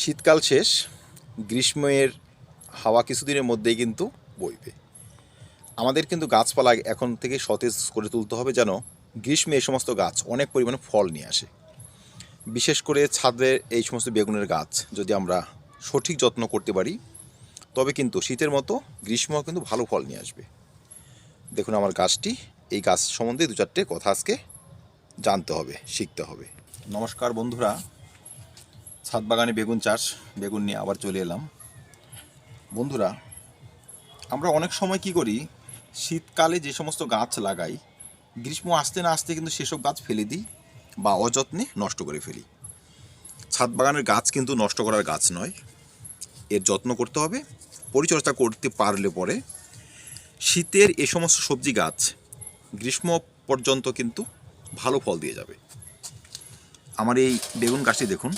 শীতকাল শেষ, গ্রীষ্মের হাওয়া কিছুদিনের মধ্যেই কিন্তু বইবে। আমাদের কিন্তু গাছপালা এখন থেকে সতেজ করে তুলতে হবে যেন গ্রীষ্মে এই সমস্ত গাছ অনেক পরিমাণে ফল নিয়ে আসে। বিশেষ করে ছাদের এই সমস্ত বেগুনের গাছ যদি আমরা সঠিক যত্ন করতে পারি, তবে কিন্তু শীতের মতো গ্রীষ্ম কিন্তু ভালো ফল নিয়ে আসবে। দেখুন আমার গাছটি, এই গাছ সম্বন্ধে দু চারটে কথা আজকে জানতে হবে, শিখতে হবে। নমস্কার বন্ধুরা ছাদ বাগানে বেগুন চাষ, বেগুন নিয়ে আবার চলে এলাম। বন্ধুরা, আমরা অনেক সময় কি করি, শীতকালে যে সমস্ত গাছ লাগাই, গ্রীষ্ম আসতে না আসতে কিন্তু সেসব গাছ ফেলে দিই বা অযত্নে নষ্ট করে ফেলি। ছাদ বাগানের গাছ কিন্তু নষ্ট করার গাছ নয়, এর যত্ন করতে হবে, পরিচর্যা করতে পারলে পরে শীতের এ সমস্ত সবজি গাছ গ্রীষ্ম পর্যন্ত কিন্তু ভালো ফল দিয়ে যাবে। আমার এই বেগুন গাছটি দেখুন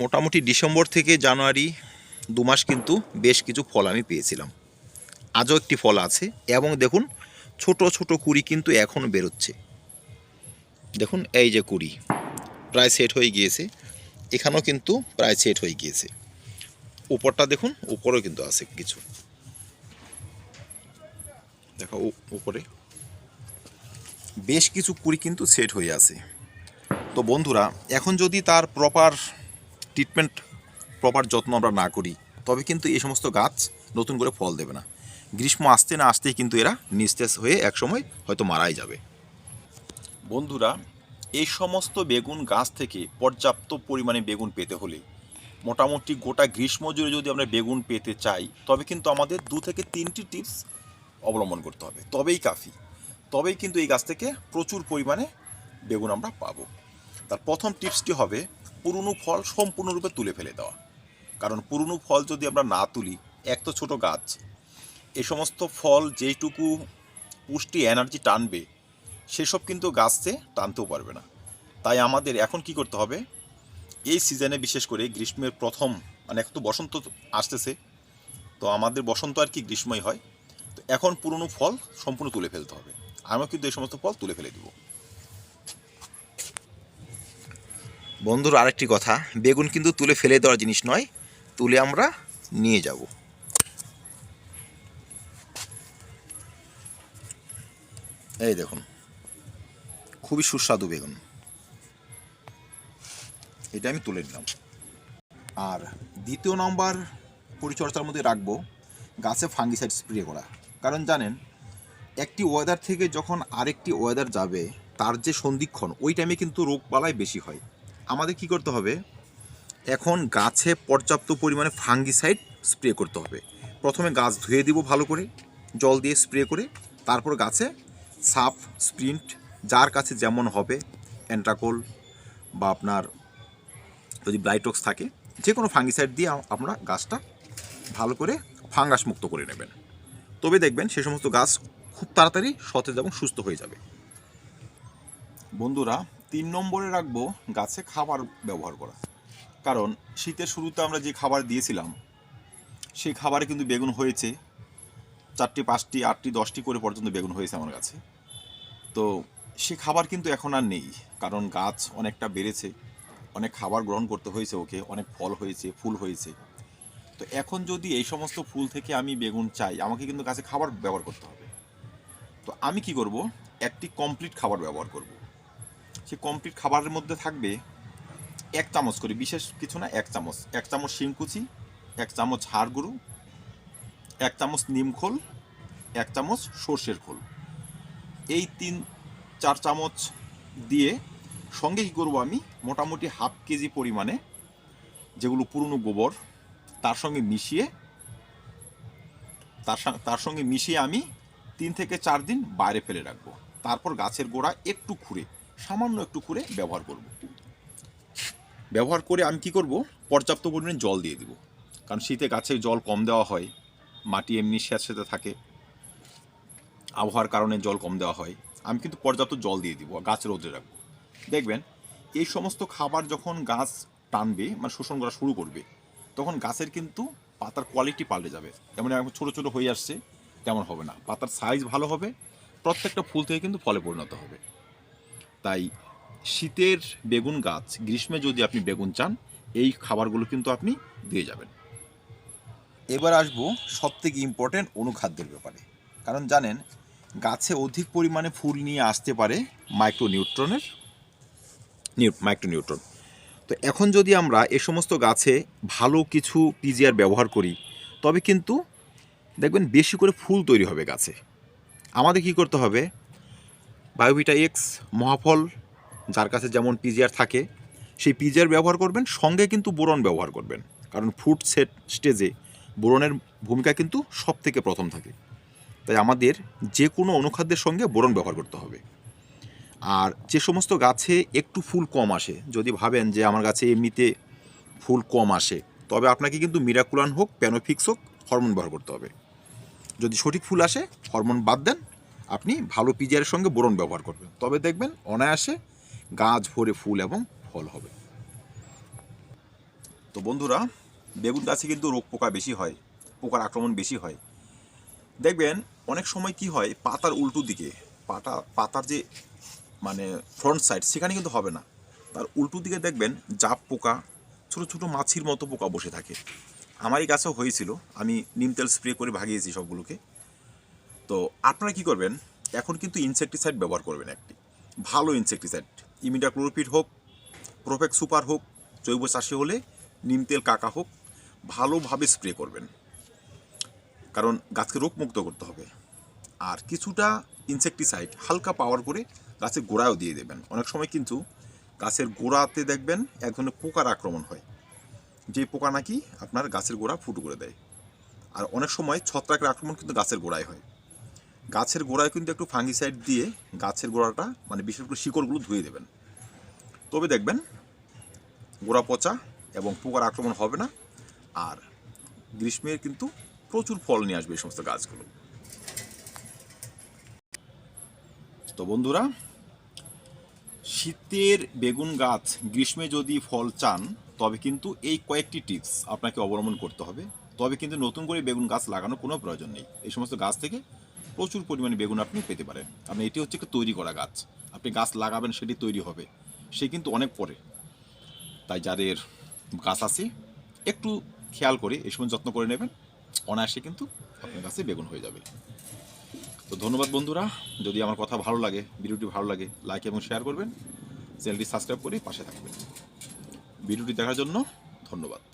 মোটামুটি ডিসেম্বর থেকে জানুয়ারি দু মাস কিন্তু বেশ কিছু ফল আমি পেয়েছিলাম। আজও একটি ফল আছে এবং দেখুন, ছোট ছোট কুড়ি কিন্তু এখন বেরোচ্ছে। দেখুন, এই যে কুড়ি, প্রায় সেট হয়ে গিয়েছে। এখানেও কিন্তু প্রায় সেট হয়ে গিয়েছে। উপরটা দেখুন, উপরেও কিন্তু আছে কিছু। দেখো উপরে। বেশ কিছু কুড়ি কিন্তু সেট হয়ে আছে। তো বন্ধুরা, এখন যদি তার প্রপার ট্রিটমেন্ট প্রপার যত্ন আমরা না করি, তবে কিন্তু এই সমস্ত গাছ নতুন করে ফল দেবে না। গ্রীষ্ম আসতে না আসতেই কিন্তু এরা নিস্তেজ হয়ে একসময় হয়তো মারাই যাবে। বন্ধুরা, এই সমস্ত বেগুন গাছ থেকে পর্যাপ্ত পরিমাণে বেগুন পেতে হলে মোটামুটি গোটা গ্রীষ্ম জুড়ে যদি আমরা বেগুন পেতে চাই, তবে কিন্তু আমাদের দু থেকে তিনটি টিপস অবলম্বন করতে হবে। তবেই কাফি। তবেই কিন্তু এই গাছ থেকে প্রচুর পরিমাণে বেগুন আমরা পাবো। তার প্রথম টিপসটি হবে পুরনো ফল সম্পূর্ণরূপে তুলে ফেলে দেওয়া। কারণ পুরনো ফল যদি আমরা না তুলি, এক তো ছোটো গাছ, এ সমস্ত ফল যেইটুকু পুষ্টি, এনার্জি টানবে, সেসব কিন্তু গাছে টানতেও পারবে না। তাই আমাদের এখন কি করতে হবে? এই সিজনে বিশেষ করে গ্রীষ্মের প্রথম মানে এক তো বসন্ত আসতেছে, তো আমাদের বসন্ত আর কি গ্রীষ্মই হয়। তো এখন পুরনো ফল সম্পূর্ণ তুলে ফেলতে হবে। আমিও কিন্তু এই সমস্ত ফল তুলে ফেলে দিব। বন্ধুর আরেকটি কথা, বেগুন কিন্তু তুলে ফেলে দেওয়ার জিনিস নয়, তুলে আমরা নিয়ে যাব। এই দেখুন, খুবই সুস্বাদু বেগুন। এটা আমি তুলে নিলাম। আর দ্বিতীয় নম্বর পরিচর্যার মধ্যে রাখব গাছে ফাঙ্গিসাইড স্প্রে করা। কারণ জানেন, একটি ওয়েদার থেকে যখন আরেকটি ওয়েদার যাবে, তার যে সন্ধিক্ষণ, ওই টাইমে কিন্তু রোগবালাই বেশি হয়। আমাদের কি করতে হবে? এখন গাছে পর্যাপ্ত পরিমাণে ফাঙ্গিসাইড স্প্রে করতে হবে। প্রথমে গাছ ধুয়ে দিব ভালো করে, জল দিয়ে স্প্রে করে, তারপর গাছে সাপ স্প্রিন্ট, যার কাছে যেমন হবে অ্যান্ট্রাকোল বা আপনার যদি ব্লাইটক্স থাকে যে কোনো ফাঙ্গিসাইড দিয়ে আ- আমরা গাছটা ভালো করে ফাঙ্গাস মুক্ত করে নেবেন। তবে দেখবেন সে সমস্ত গাছ খুব তাড়াতাড়ি সতেজ এবং সুস্থ হয়ে যাবে। বন্ধুরা তিন নম্বরে রাখব গাছে খাবার ব্যবহার করা। কারণ শীতের শুরুতে আমরা যে খাবার দিয়েছিলাম, সেই খাবারে কিন্তু বেগুন হয়েছে, চারটি, পাঁচটি, আটটি, দশটি করে পর্যন্ত বেগুন হয়েছে আমার কাছে। তো সে খাবার কিন্তু এখন আর নেই, কারণ গাছ অনেকটা বেড়েছে, অনেক খাবার গ্রহণ করতে হয়েছে ওকে, অনেক ফল হয়েছে, ফুল হয়েছে। তো এখন যদি এই সমস্ত ফুল থেকে আমি বেগুন চাই, আমাকে কিন্তু গাছে খাবার ব্যবহার করতে হবে। তো আমি কি করব? একটি কমপ্লিট খাবার ব্যবহার করব। সেই কমপ্লিট খাবারের মধ্যে থাকবে এক চামচ করে, বিশেষ কিছু না, এক চামচ। এক চামচ শিমকুচি এক চামচ হাড় গুঁড়ো এক চামচ নিমখোল এক চামচ সর্ষের খোল। এই তিন, চার চামচ দিয়ে সঙ্গে কী করব আমি? মোটামুটি হাফ কেজি পরিমাণে যেগুলো পুরনো গোবর, তার সঙ্গে মিশিয়ে, তার তার সঙ্গে মিশিয়ে আমি তিন থেকে চার দিন বাইরে ফেলে রাখব। তারপর গাছের গোড়া একটু খুঁড়ে। সামান্য একটু করে ব্যবহার করব। ব্যবহার করে আমি কি করব? পর্যাপ্ত পরিমাণে জল দিয়ে দিব। কারণ শীতে গাছে জল কম দেওয়া হয়, মাটি এমনি স্যাঁত স্যাঁতস্যাঁতে থাকে, আবহাওয়ার কারণে জল কম দেওয়া হয়। আমি কিন্তু পর্যাপ্ত জল দিয়ে দিব, গাছ রোদে রাখব। দেখবেন, এই সমস্ত খাবার যখন গাছ টানবে মানে শোষণ করা শুরু করবে, তখন গাছের কিন্তু পাতার কোয়ালিটি পাল্টে যাবে। যেমন এখন ছোটো ছোটো হয়ে আসছে, তেমন হবে না। পাতার সাইজ ভালো হবে, প্রত্যেকটা ফুল থেকে কিন্তু ফলে পরিণত হবে। তাই শীতের বেগুন গাছ, গ্রীষ্মে যদি আপনি বেগুন চান, এই খাবারগুলো কিন্তু আপনি দিয়ে যাবেন। এবার আসব সব থেকে ইম্পর্টেন্ট অনুখাদ্যের ব্যাপারে। কারণ জানেন, গাছে অধিক পরিমাণে ফুল নিয়ে আসতে পারে মাইক্রোনিউট্রনের মাইক্রোনিউট্রন তো এখন যদি আমরা এ সমস্ত গাছে ভালো কিছু পিজিআর ব্যবহার করি, তবে কিন্তু দেখবেন বেশি করে ফুল তৈরি হবে গাছে। আমাদের কি করতে হবে? বায়োভিটা এক্স মহাফল যার কাছে যেমন পিজিআর থাকে, সেই পিজিআর ব্যবহার করবেন, সঙ্গে কিন্তু বোরন ব্যবহার করবেন। কারণ ফুড সেট স্টেজে বোরনের ভূমিকা কিন্তু সব থেকে প্রথম থাকে। তাই আমাদের যে কোনো অনুখাদ্যের সঙ্গে বোরন ব্যবহার করতে হবে। আর যে সমস্ত গাছে একটু ফুল কম আসে, যদি ভাবেন যে আমার গাছে এমনিতে ফুল কম আসে, তবে আপনাকে কিন্তু মিরাকুলান হোক প্যানোফিক্স হোক হরমোন ব্যবহার করতে হবে। যদি সঠিক ফুল আসে হরমোন বাদ দেন আপনি ভালো পিজিআরের সঙ্গে বোরন ব্যবহার করবেন। তবে দেখবেন অনায়াসে গাছ ভরে ফুল এবং ফল হবে। তো বন্ধুরা, বেগুন গাছে কিন্তু রোগ পোকা বেশি হয়, পোকার আক্রমণ বেশি হয়। দেখবেন অনেক সময় কি হয়, পাতার উল্টো দিকে, পাতা, পাতার যে মানে ফ্রন্ট সাইড সেখানে কিন্তু হবে না। তার উল্টো দিকে দেখবেন জাপ পোকা, ছোট ছোট মাছির মতো পোকা বসে থাকে। আমারই গাছেও হয়েছিল, আমি নিম তেল স্প্রে করে ভাগিয়েছি সবগুলোকে। তো আপনারা কি করবেন? এখন কিন্তু ইনসেকটিসাইড ব্যবহার করবেন একটি। ভালো ইনসেকটিসাইড ইমিডাক্লোরোপিড হোক প্রোফেক্ট সুপার হোক, জৈব চাষে হলে নিম তেল কাকা হোক, ভালোভাবে স্প্রে করবেন। কারণ গাছকে রোগমুক্ত করতে হবে। আর কিছুটা ইনসেকটিসাইড হালকা পাওয়ার করে গাছের গোড়ায়ও দিয়ে দেবেন। অনেক সময় কিন্তু গাছের গোড়াতে দেখবেন এক ধরনের পোকার আক্রমণ হয়। যে পোকা নাকি আপনার গাছের গোড়া ফুটো করে দেয়। আর অনেক সময় ছত্রাকের আক্রমণ কিন্তু গাছের গোড়ায় হয়। গাছের গোড়ায় কিন্তু একটু ফাঙ্গিসাইড দিয়ে গাছের গোড়াটা মানে বিশেষ করে শিকড়গুলো ধুয়ে দেবেন। তবে দেখবেন, গোড়া পচা এবং পোকার আক্রমণ হবে না, আর গ্রীষ্মের কিন্তু প্রচুর ফল নিয়ে আসবে এই সমস্ত গাছগুলো। তো বন্ধুরা, শীতের বেগুন গাছ গ্রীষ্মে যদি ফল চান, তবে কিন্তু এই কয়েকটি টিপস আপনাকে অবলম্বন করতে হবে। তবে কিন্তু নতুন করে বেগুন গাছ লাগানোর কোনো প্রয়োজন নেই। এই সমস্ত গাছ থেকে প্রচুর পরিমাণে বেগুন আপনি পেতে পারেন। কারণ এটি হচ্ছে একটা তৈরি করা গাছ। আপনি গাছ লাগাবেন, সেটি তৈরি হবে। সে কিন্তু অনেক পরে। তাই যাদের গাছ আছে, একটু খেয়াল করে এই সময় যত্ন করে নেবেন। অনায়াসে কিন্তু আপনার গাছে বেগুন হয়ে যাবে। তো ধন্যবাদ বন্ধুরা। যদি আমার কথা ভালো লাগে, ভিডিওটি ভালো লাগে লাইক এবং শেয়ার করবেন। চ্যানেলটি সাবস্ক্রাইব করে পাশে থাকবেন। ভিডিওটি দেখার জন্য ধন্যবাদ।